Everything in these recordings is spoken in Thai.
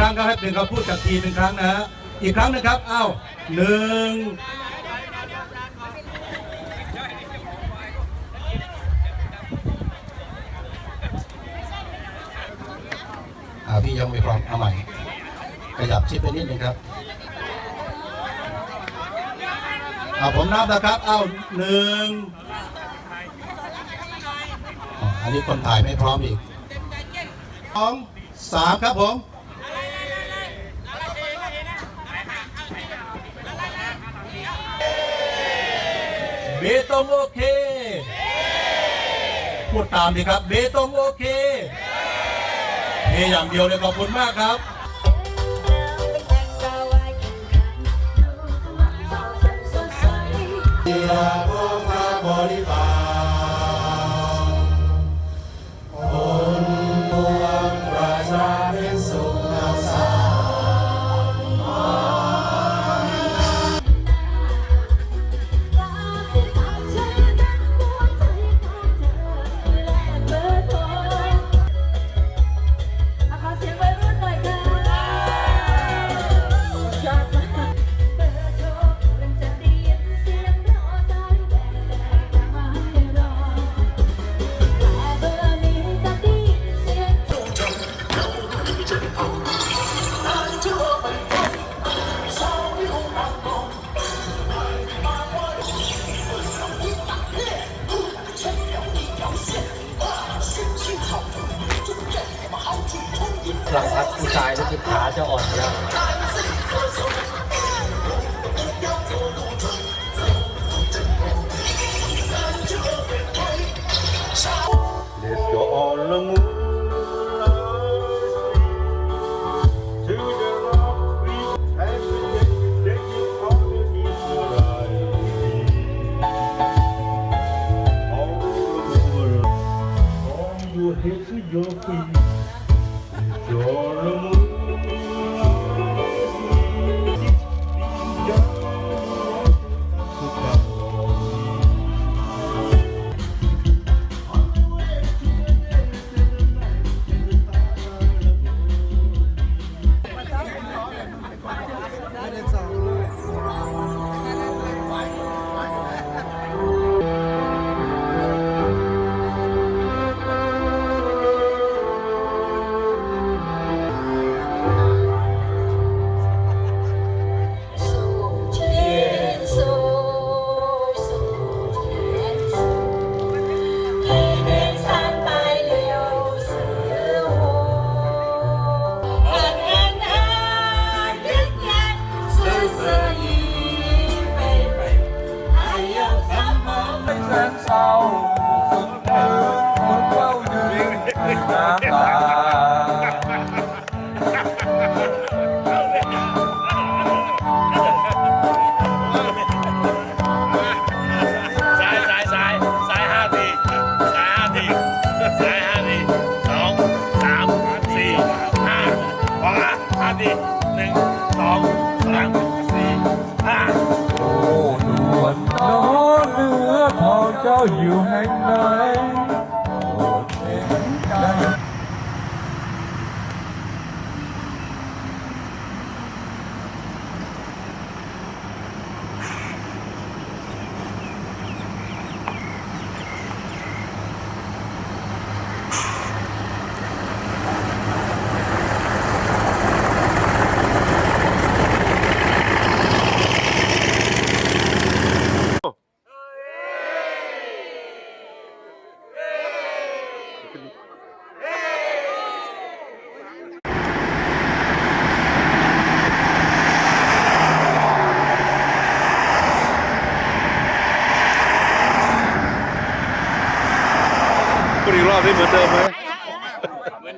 ครั้งก็ให้เป็นคำพูดจากทีมเป็นครั้งนะฮะอีกครั้งนะครับ อ้าวหนึ่งพี่ยังไม่พร้อมเอาใหม่ขยับชิดไปนิดนึงครับเอาผมนับนะครับ เอาหนึ่งอันนี้คนถ่ายไม่พร้อมอีกสองสามครับผม เบตงโอเคพูดตามดีครับเบตงโอเคเฮอย่างเดียวเลยขอบคุณมากครับเดียพวกพระบริบา หลังพัดผู้ชายรู้สึกขาจะอ่อนแล้ว Let's go on the moon to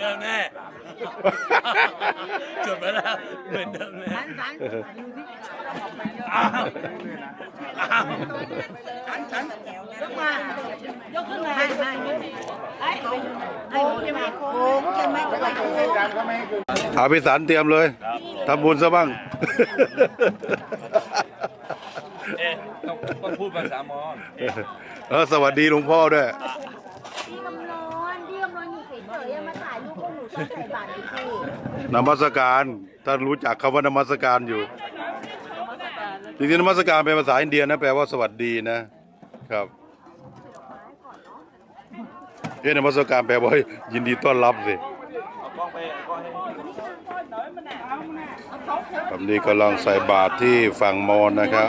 เหมือนเดิมแน่จบไปแล้วเหมือนเดิมแน่อ้าวอ้าวยกมายกขึ้นมาให้ให้ไอ้โค้งใช่ไหมโค้งใช่ไหมโค้งถามพิสันเตรียมเลยทำบุญซะบ้างเอ๊ะต้องต้องพูดภาษามอญเออสวัสดีหลวงพ่อด้วยพี่กำลอนพี่กำลอนอยู่เฉย เต๋อยังมาถ่ายรูปพวกหนูตอน ใส่บาตรอยู่ที่นมัสการท่านรู้จักคำว่านมัสการอยู่จริงๆนมัสการเป็นภาษาอินเดียนะแปลว่าสวัสดีนะครับเอ๊ะนมัสการแปลว่ายินดีต้อนรับสิครับนี่กำลังใส่บาตรที่ฝั่งมอญนะครับ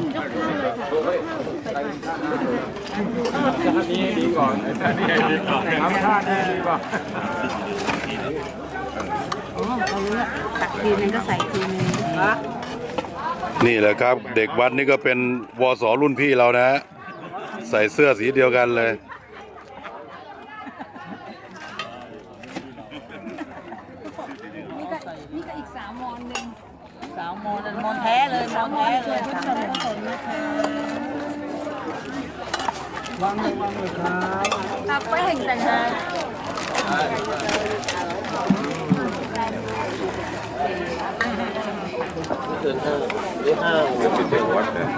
นไงยกข้าวเลยค่ะตักทีนึงก็ใส่ทีนึงนี่แหละครับ เด็กวัดนี่ก็เป็นวสรุ่นพี่เรานะฮะใส่เสื้อสีเดียวกันเลยนี่ก็นี่ก็อีกสามมอนหนึ่ง สาวมอนมอนแท้เลยมอนแท้เลยทุกคนทุกคนนะคะวางเลยวางเลยครับตักไปแห่งแต่งงานเดินห้างหรือห้างจุดเด่นวัดนะ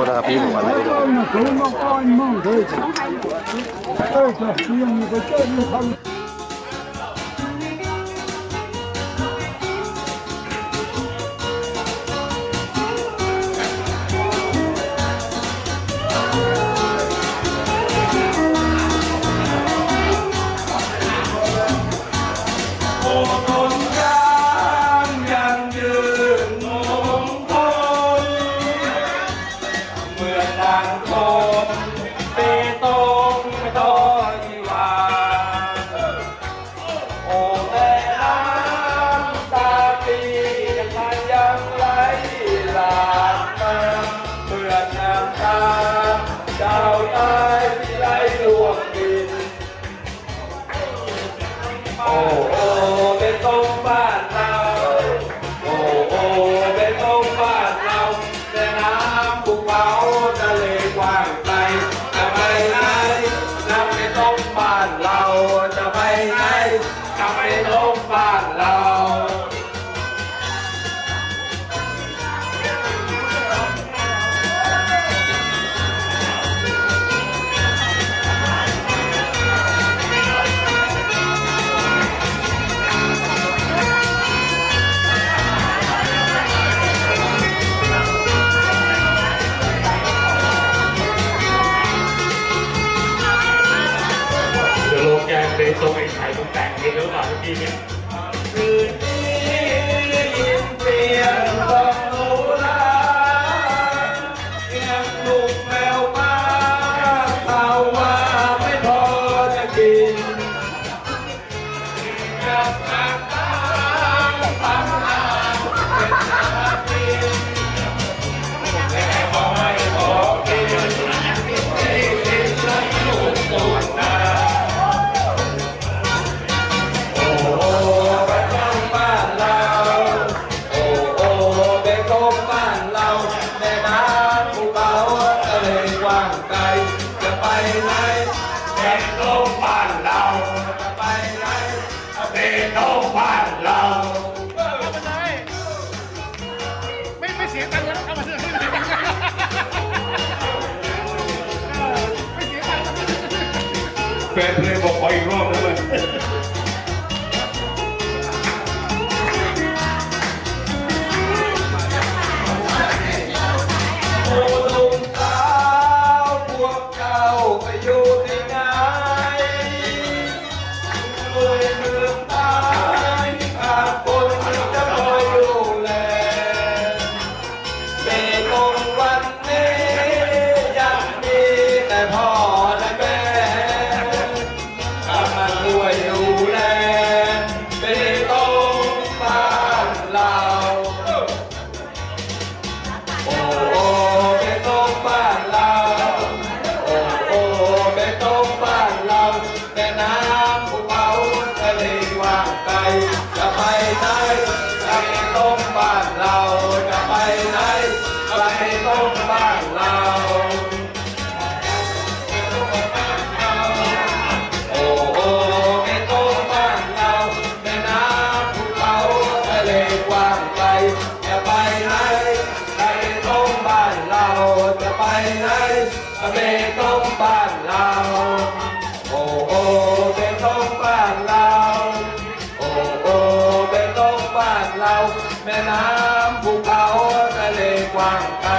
โทษนะครับพี่ผมอะไรไเสียตังค์แล้วเข้ามาเลยแฟนเพลงบอกขออีกรอบได้ไหม เรา แม่น้ำภูเขาทะเลกว้างไกล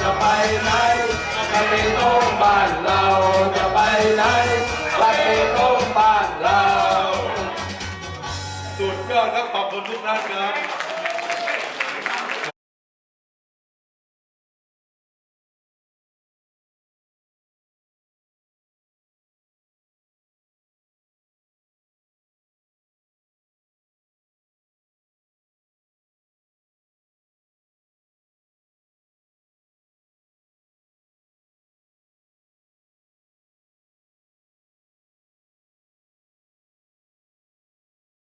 จะไปไหน